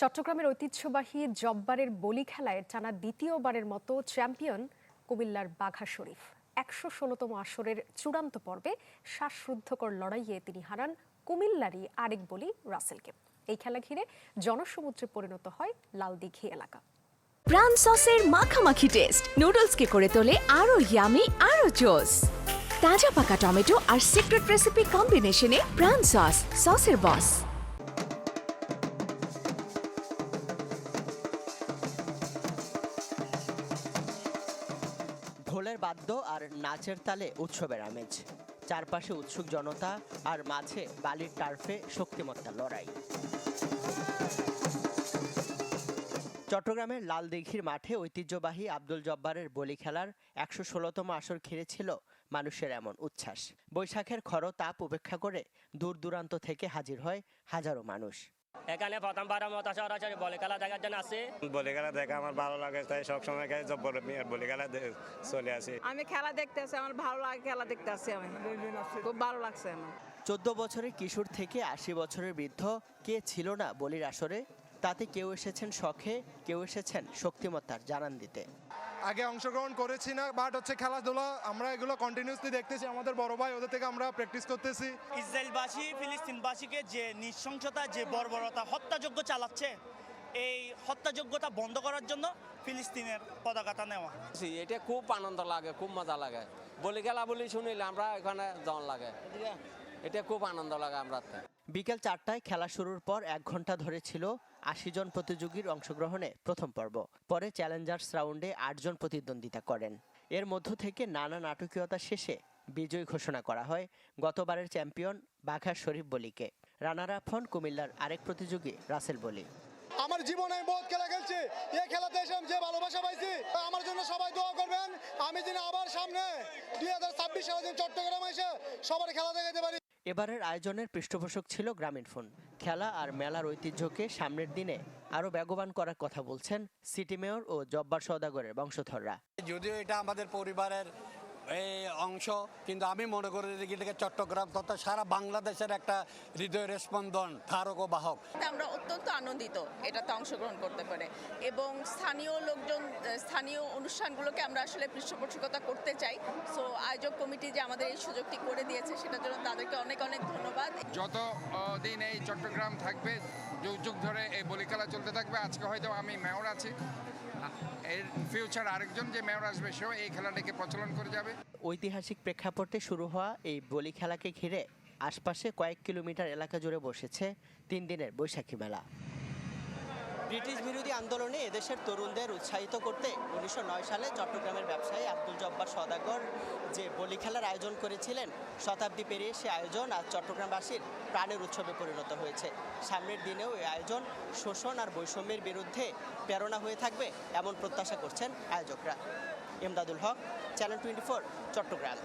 চট্টগ্রামের ঐতিহ্যবাহী জব্বারের বলি খেলায় টানা দ্বিতীয়বারের মতো চ্যাম্পিয়ন কুমিল্লার বাঘা শরীফ। একশো ষোলোতম আসরের চূড়ান্ত পর্বে শ্বাসরুদ্ধকর লড়াইয়ে তিনি হারান কুমিল্লারই আরেক বলি রাসেলকে। এই খেলা ঘিরে জনসমুদ্রে পরিণত হয় লালদিঘি এলাকা। প্রাণ সসের মাখামাখি টেস্ট নুডলসকে করে তোলে আরও ইয়ামি আরও জোস তাজা পাকা টমেটো আর সিক্রেট রেসিপি কম্বিনেশনে প্রাণ সস সসের বস ঢোলের বাদ্য আর নাচের তালে উৎসবের আমেজ। চারপাশে উৎসুক জনতা আর মাঝে বালির টার্ফে শক্তিমত্তা লড়াই। চট্টগ্রামের লালদিঘির মাঠে ঐতিহ্যবাহী আব্দুল জব্বারের বলি খেলার একশো ষোলোতম আসর ঘিরেছিল মানুষের এমন উচ্ছ্বাস। বৈশাখের খর তাপ উপেক্ষা করে দূর দূরান্ত থেকে হাজির হয় হাজারো মানুষ। এখানে প্রথমবারের মতো সরাসরি বলে খেলা দেখার জন্য আসি। বলি খেলা দেখা আমার ভালো লাগে তাই সবসময় খাই জব্বর মিয়ার বলি খেলা চলে আসি। আমি খেলা দেখতে আসি আমার ভালো লাগে খেলা দেখতে আসি আমি। খুব ভালো লাগছে আমার। চোদ্দ বছরের কিশোর থেকে আশি বছরের বৃদ্ধ কে ছিল না বলির আসরে? তাতে কেউ এসেছেন শখে কেউ এসেছেন শক্তিমত্তার জানান দিতে। আগে অংশগ্রহণ করেছি না বাট হচ্ছে খেলাধুলা আমরা এগুলো কন্টিনিউসলি দেখতেছি। আমাদের বড় ভাই ওদের থেকে আমরা প্র্যাকটিস করতেছি। ইসরায়েলবাসী ফিলিস্তিনবাসীকে যে নৃশংসতা যে বর্বরতা হত্যাযজ্ঞ চালাচ্ছে এই হত্যাযোগ্যতা বন্ধ করার জন্য ফিলিস্তিনের পতাকাটা নেওয়া। জি, এটা খুব আনন্দ লাগে খুব মজা লাগে। বলি খেলা বলি শুনিলে আমরা এখানে জন লাগে। এটা খুব আনন্দ লাগে আমরা বিকেল চারটায় খেলা শুরুর পর এক ঘণ্টা ধরে ছিল আশি জন প্রতিযোগীর অংশগ্রহণে প্রথম পর্ব। পরে চ্যালেঞ্জার্স রাউন্ডে আটজন প্রতিদ্বন্দ্বিতা করেন। এর মধ্য থেকে নানা নাটকীয়তা শেষে বিজয়ী ঘোষণা করা হয় গতবারের চ্যাম্পিয়ন বাঘা শরীফ বলিকে। রানার আপ হন কুমিল্লার আরেক প্রতিযোগী রাসেল বলি। আমার জীবনে আমি বহুত খেলা খেলছি। এই খেলাতে এসে আমি যে ভালোবাসা পাইছি আমার জন্য সবাই দোয়া করবেন। আমি যেন আবার সামনে দুই হাজার ছাব্বিশ সালে চট্টগ্রাম এসে সবার খেলা দেখাতে পারি। এবারের আয়োজনের পৃষ্ঠপোষক ছিল গ্রামীণ ফোন। খেলা আর মেলার ঐতিহ্যকে সামনের দিনে আরও বেগবান করার কথা বলছেন সিটি মেয়র ও জব্বার সৌদাগরের বংশধররা। যদিও এটা আমাদের পরিবারের অংশ কিন্তু আমি মনে করি যে এটাকে চট্টগ্রাম তথা সারা বাংলাদেশের একটা হৃদয়ের স্পন্দন ধারক ও বাহক। আমরা অত্যন্ত আনন্দিত এটাতে অংশগ্রহণ করতে পারে। এবং স্থানীয় লোকজন স্থানীয় অনুষ্ঠানগুলোকে আমরা আসলে পৃষ্ঠপোষকতা করতে চাই। সো আয়োজক কমিটি যে আমাদের এই সুযোগটি করে দিয়েছে সেটার জন্য তাদেরকে অনেক অনেক ধন্যবাদ। যত দিন এই চট্টগ্রাম থাকবে যুগ যুগ ধরে এই বলি খেলা চলতে থাকবে আজকে হয়তো আমি মেয়র আছি। এর ফিউচার আরেকজন যে মেয়র আসবে সেও এই খেলাটাকে প্রচলন করে যাবে। ঐতিহাসিক প্রেক্ষাপটে শুরু হওয়া এই বলি খেলাকে ঘিরে আশপাশে কয়েক কিলোমিটার এলাকা জুড়ে বসেছে তিন দিনের বৈশাখী মেলা। ব্রিটিশ বিরোধী আন্দোলনে এদেশের তরুণদের উৎসাহিত করতে উনিশশো নয় সালে চট্টগ্রামের ব্যবসায়ী আব্দুল জব্বার সদাগর যে বলি খেলার আয়োজন করেছিলেন, শতাব্দী পেরিয়ে সে আয়োজন আজ চট্টগ্রামবাসীর প্রাণের উৎসবে পরিণত হয়েছে। সামনের দিনেও এই আয়োজন শোষণ আর বৈষম্যের বিরুদ্ধে প্রেরণা হয়ে থাকবে এমন প্রত্যাশা করছেন আয়োজকরা। Emdadul Haque, channel twenty Chattogram.